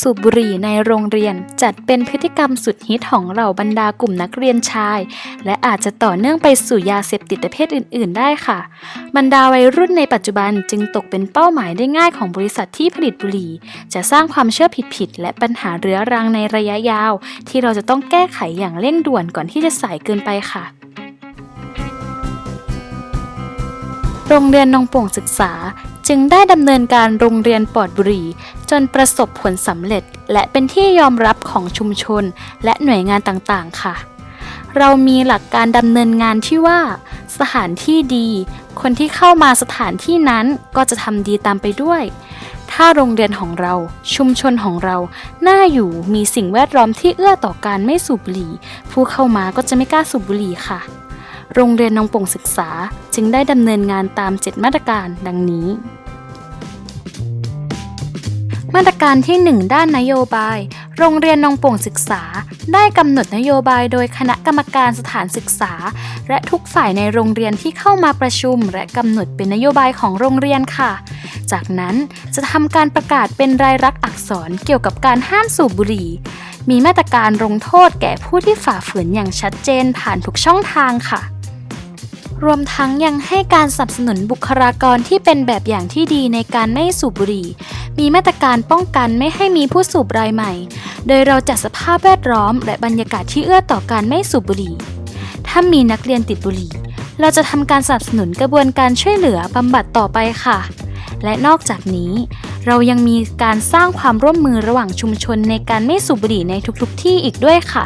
สูบบุหรี่ในโรงเรียน จัดเป็นพฤติกรรมสุดฮิตของเหล่าบรรดากลุ่มนักเรียนชาย และอาจจะต่อเนื่องไปสู่ยาเสพติดประเภทอื่น ๆ ได้ค่ะ บรรดาวัยรุ่นในปัจจุบันจึงตกเป็นเป้าหมายได้ง่ายของบริษัทที่ผลิตบุหรี่ จะสร้างความเชื่อผิด ๆ และปัญหาเรื้อรังในระยะยาว ที่เราจะต้องแก้ไขอย่างเร่งด่วนก่อนที่จะสายเกินไปค่ะโรงเรียนนองป่งศึกษา จึงได้ดำเนินการโรงเรียนปลอดบุหรี่ จนประสบผลสำเร็จ และเป็นที่ยอมรับของชุมชนและหน่วยงานต่างๆ ค่ะ เรามีหลักการดำเนินงานที่ว่า สถานที่ดี คนที่เข้ามาสถานที่นั้นก็จะทำดีตามไปด้วย ถ้าโรงเรียนของเรา ชุมชนของเรา น่าอยู่มีสิ่งแวดล้อมที่เอื้อต่อการไม่สูบบุหรี่ ผู้เข้ามาก็จะไม่กล้าสูบบุหรี่ค่ะ โรงเรียนนองป่งศึกษาจึงได้ดำเนินงานตาม 7 มาตรการดังนี้ มาตรการที่ 1 ด้านนโยบาย โรงเรียนนองป่งศึกษา ได้กำหนดนโยบายโดยคณะกรรมการสถานศึกษา และทุกฝ่ายในโรงเรียนที่เข้ามาประชุม และกำหนดเป็นนโยบายของโรงเรียนค่ะ จากนั้นจะทำการประกาศเป็นรายลักษณ์อักษรเกี่ยวกับการห้ามสูบบุหรี่มีมาตรการลงโทษแก่ผู้ที่ฝ่าฝืนอย่างชัดเจนผ่านทุกช่องทางค่ะ รวมทั้งยังให้การสนับสนุนบุคลากรที่เป็นแบบอย่างที่ดีในการไม่สูบบุหรี่ มีมาตรการป้องกันไม่ให้มีผู้สูบรายใหม่ โดยเราจัดสภาพแวดล้อม และบรรยากาศที่เอื้อต่อการไม่สูบบุหรี่ ถ้ามีนักเรียนติดบุหรี่ เราจะทำการสนับสนุนกระบวนการช่วยเหลือบำบัดต่อไปค่ะ และนอกจากนี้ เรายังมีการสร้างความร่วมมือระหว่างชุมชนในการไม่สูบบุหรี่ในทุกๆ ที่อีกด้วยค่ะ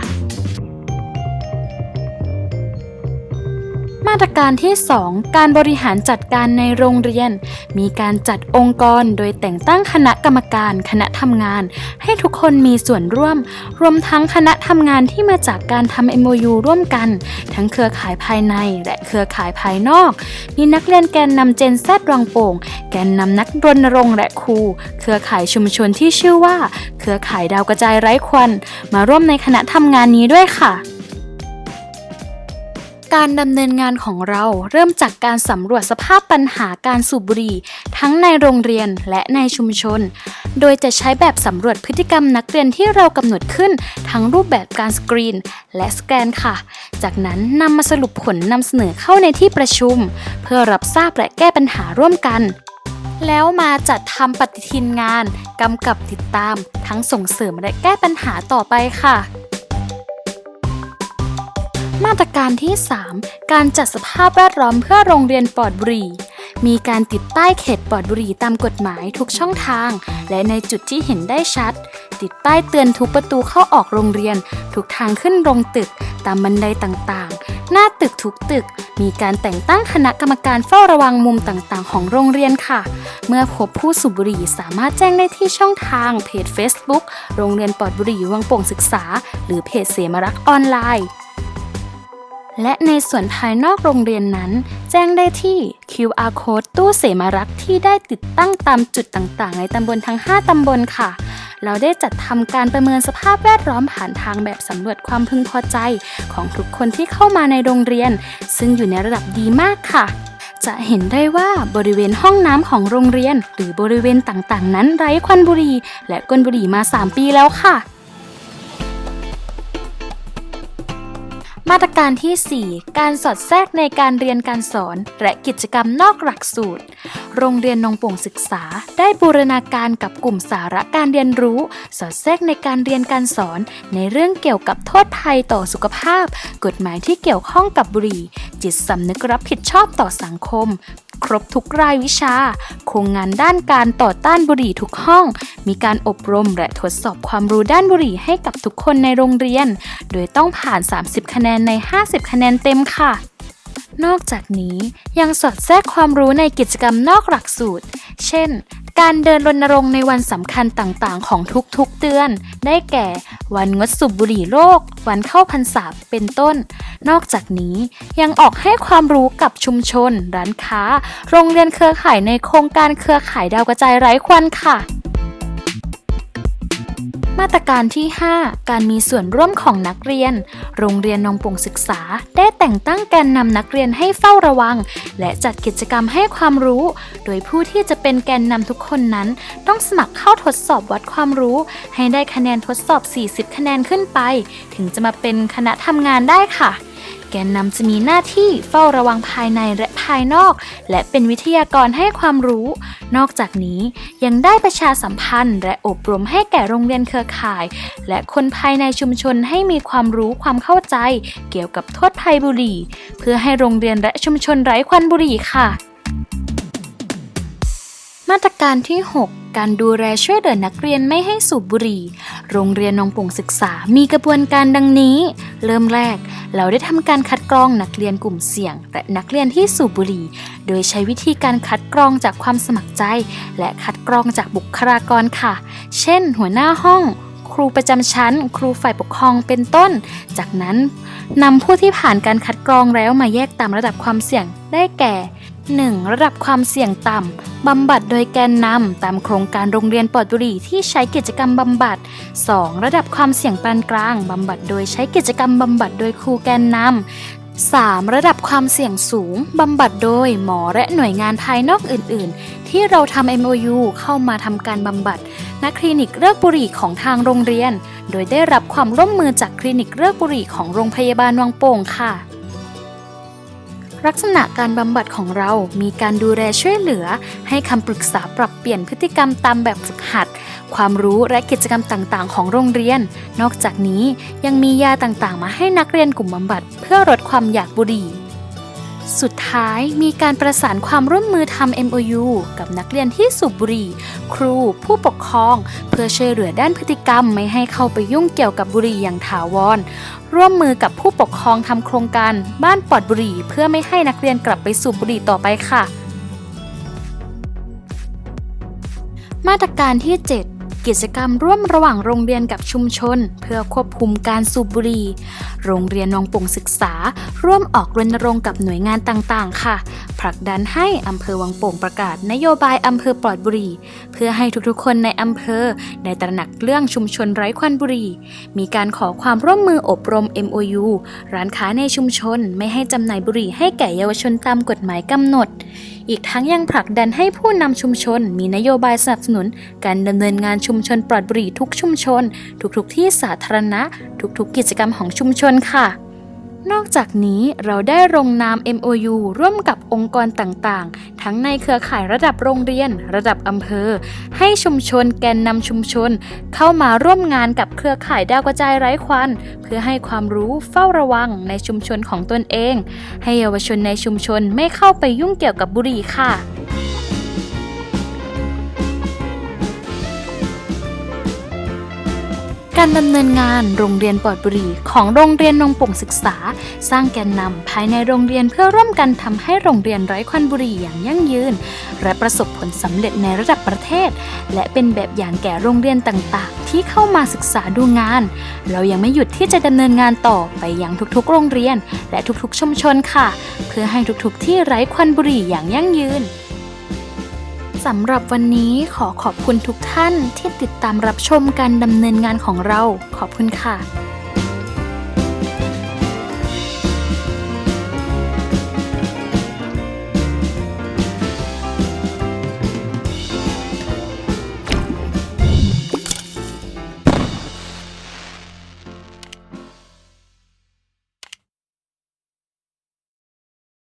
ตรการที่ 2 การบริหารจัดการในโรงเรียน มีการจัดองค์กรโดยแต่งตั้งคณะกรรมการ คณะทำงาน ให้ทุกคนมีส่วนร่วม รวมทั้งคณะทำงานที่มาจากการทำ MOU ร่วมกัน ทั้งเครือข่ายภายในและเครือข่ายภายนอก มีนักเรียนแกนนำเจนแซดวังโป่ง แกนนำนักรณรงค์และครู เครือข่ายชุมชนที่ชื่อว่า เครือข่ายดาวกระจายไร้ควัน มาร่วมในคณะทำงานนี้ด้วยค่ะ การดำเนินงานของเราเริ่มจากการสำรวจสภาพปัญหาการสูบบุหรี่ ทั้งในโรงเรียนและในชุมชน โดยจะใช้แบบสำรวจพฤติกรรมนักเรียนที่เรากำหนดขึ้น ทั้งรูปแบบการสกรีน และสแกนค่ะ จากนั้นนำมาสรุปผลนำเสนอเข้าในที่ประชุม เพื่อรับทราบและแก้ปัญหาร่วมกันแล้วมาจัดทำปฏิทินงานกำกับติดตาม ทั้งส่งเสริมและแก้ปัญหาต่อไปค่ะ มาตรการที่ 3 การจัดสภาพแวดล้อมเพื่อโรงเรียนปลอดบุหรี่ มีการติดป้ายเขตปลอดบุหรี่ตามกฎหมายทุกช่องทาง และในจุดที่เห็นได้ชัด ติดป้ายเตือนทุกประตูเข้าออกโรงเรียน ทุกทางขึ้นลงตึก ตามบันไดต่างๆ หน้าตึกทุกตึก มีการแต่งตั้งคณะกรรมการเฝ้าระวังมุมต่างๆ ของโรงเรียนค่ะ เมื่อพบผู้สูบบุหรี่สามารถแจ้งได้ที่ช่องทางเพจ Facebook โรงเรียนปลอดบุหรี่วังโป่งศึกษา หรือเพจเสมารักออนไลน์ และในส่วนภายนอกโรงเรียนนั้น แจ้งได้ที่ QR code ตู้เสมารักที่ได้ติดตั้งตามจุดต่างๆ ในตำบลทั้ง 5 ตำบลค่ะ เราได้จัดทำการประเมินสภาพแวดล้อมผ่านทางแบบสำรวจความพึงพอใจ ของทุกคนที่เข้ามาในโรงเรียน ซึ่งอยู่ในระดับดีมากค่ะจะเห็นได้ว่าบริเวณห้องน้ำของโรงเรียน หรือบริเวณต่างๆ นั้นไร้ควันบุหรี่และก้นบุหรี่มา 3 ปีแล้วค่ะ มาตรการที่ 4 การสอดแทรกในการเรียนการสอน และกิจกรรมนอกหลักสูตร โรงเรียนนงป่งศึกษา ได้บูรณาการกับกลุ่มสาระการเรียนรู้ สอดแทรกในการเรียนการสอน ในเรื่องเกี่ยวกับโทษภัยต่อสุขภาพ กฎหมายที่เกี่ยวข้องกับบุหรี่ จิตสำนึกรับผิดชอบต่อสังคม ครบทุกรายวิชา โครงงานด้านการต่อต้านบุหรี่ทุกห้อง มีการอบรมและทดสอบความรู้ด้านบุหรี่ให้กับทุกคนในโรงเรียน โดยต้องผ่าน 30 คะแนนใน 50 คะแนนเต็มค่ะ นอกจากนี้ยังสอดแทรกความรู้ในกิจกรรมนอกหลักสูตร เช่น การเดินรณรงค์ในวันสำคัญต่างๆ ของทุกๆเดือน ได้แก่วันงดสูบบุหรี่โลก วันเข้าพรรษาเป็นต้น นอกจากนี้ยังออกให้ความรู้กับชุมชน ร้านค้า โรงเรียนเครือข่ายในโครงการเครือข่ายดาวกระจายไร้ควันค่ะ มาตรการที่ 5 การมีส่วนร่วมของนักเรียน โรงเรียนนงปงศึกษา ได้แต่งตั้งแกนนำนักเรียนให้เฝ้าระวัง และจัดกิจกรรมให้ความรู้ โดยผู้ที่จะเป็นแกนนำทุกคนนั้น ต้องสมัครเข้าทดสอบวัดความรู้ ให้ได้คะแนนทดสอบ 40 คะแนนขึ้นไป ถึงจะมาเป็นคณะทำงานได้ค่ะแกนนำจะมีหน้าที่เฝ้าระวังภายในและภายนอก และเป็นวิทยากรให้ความรู้ นอกจากนี้ยังได้ประชาสัมพันธ์ และอบรมให้แก่โรงเรียนเครือข่าย และคนภายในชุมชนให้มีความรู้ความเข้าใจ เกี่ยวกับโทษภัยบุหรี่ เพื่อให้โรงเรียนและชุมชนไร้ควันบุหรี่ค่ะ มาตรการที่ 6 การดูแลช่วยเหลือนักเรียนไม่ให้สูบบุหรี่ โรงเรียนนงปงศึกษามีกระบวนการดังนี้ เริ่มแรก เราได้ทำการคัดกรองนักเรียนกลุ่มเสี่ยง และนักเรียนที่สูบบุหรี่ โดยใช้วิธีการคัดกรองจากความสมัครใจ และคัดกรองจากบุคลากรค่ะ เช่น หัวหน้าห้อง รูประจำชั้น ครูฝ่ายปกครองเป็นต้น จากนั้นนำผู้ที่ผ่านการคัดกรองแล้วมาแยกตามระดับความเสี่ยงได้แก่ 1. ระดับความเสี่ยงต่ำ บำบัดโดยแกนนำตามโครงการโรงเรียนปลอดบุหรี่ที่ใช้กิจกรรมบำบัด 2. ระดับความเสี่ยงปานกลาง บำบัดโดยใช้กิจกรรมบำบัดโดยครูแกนนำ 3. ระดับความเสี่ยงสูง บำบัดโดยหมอและหน่วยงานภายนอกอื่น ๆ ที่เราทำ MOU เข้ามาทำการบำบัด ณคลินิกเลิกบุหรี่ของทางโรงเรียน โดยได้รับความร่วมมือจากคลินิกเลิกบุหรี่ของโรงพยาบาลวังโป่งค่ะ ลักษณะการบำบัดของเรามีการดูแลช่วยเหลือ ให้คำปรึกษาปรับเปลี่ยนพฤติกรรมตามแบบฝึกหัด ความรู้และกิจกรรมต่างๆ ของโรงเรียน นอกจากนี้ยังมียาต่างๆ มาให้นักเรียนกลุ่มบำบัด เพื่อลดความอยากบุหรี่ สุดท้ายมีการประสานความร่วมมือทำ MOU กับนักเรียนที่สูบบุหรี่ ครู ผู้ปกครอง เพื่อช่วยเหลือด้านพฤติกรรมไม่ให้เข้าไปยุ่งเกี่ยวกับบุหรี่อย่างถาวร ร่วมมือกับผู้ปกครองทำโครงการบ้านปลอดบุหรี่ เพื่อไม่ให้นักเรียนกลับไปสูบบุหรี่ต่อไปค่ะ มาตรการที่ 7 กิจกรรมร่วมระหว่างโรงเรียนกับชุมชน เพื่อควบคุมการสูบบุหรี่ โรงเรียนนองปงศึกษา ร่วมออกรณรงค์กับหน่วยงานต่างๆ ค่ะ ผลักดันให้อำเภอวังโป่งประกาศนโยบายอำเภอปลอดบุหรี่ เพื่อให้ทุกๆ คนในอำเภอได้ตระหนักเรื่องชุมชนไร้ควันบุหรี่ มีการขอความร่วมมืออบรม MOU ร้านค้าในชุมชนไม่ให้จำหน่ายบุหรี่ให้แก่เยาวชนตามกฎหมายกำหนด อีกทั้งยังผลักดันให้ผู้นำชุมชน มีนโยบายสนับสนุน การดำเนินงานชุมชนปลอดบุหรี่ทุกชุมชน ทุกๆที่สาธารณะ ทุกๆกิจกรรมของชุมชนค่ะ นอกจากนี้เราได้ลงนาม MOU ร่วมกับองค์กรต่างๆ ทั้งในเครือข่ายระดับโรงเรียน ระดับอำเภอ ให้ชุมชนแกนนำชุมชน เข้ามาร่วมงานกับเครือข่ายดาวกระจายไร้ควัน เพื่อให้ความรู้เฝ้าระวังในชุมชนของตนเอง ให้เยาวชนในชุมชนไม่เข้าไปยุ่งเกี่ยวกับบุหรี่ค่ะ การดำเนินงานโรงเรียนปลอดบุหรี่ของโรงเรียนนงป่งศึกษา สร้างแกนนำภายในโรงเรียนเพื่อร่วมกันทำให้โรงเรียนไร้ควันบุหรี่อย่างยั่งยืน และประสบผลสำเร็จในระดับประเทศ และเป็นแบบอย่างแก่โรงเรียนต่างๆ ที่เข้ามาศึกษาดูงาน เรายังไม่หยุดที่จะดำเนินงานต่อไปยังทุกๆ โรงเรียน และทุกๆ ชุมชนค่ะ เพื่อให้ทุกๆ ที่ไร้ควันบุหรี่อย่างยั่งยืน สำหรับวันนี้ขอขอบคุณทุกท่านที่ติดตามรับชมการดำเนินงานของเรา ขอบคุณค่ะ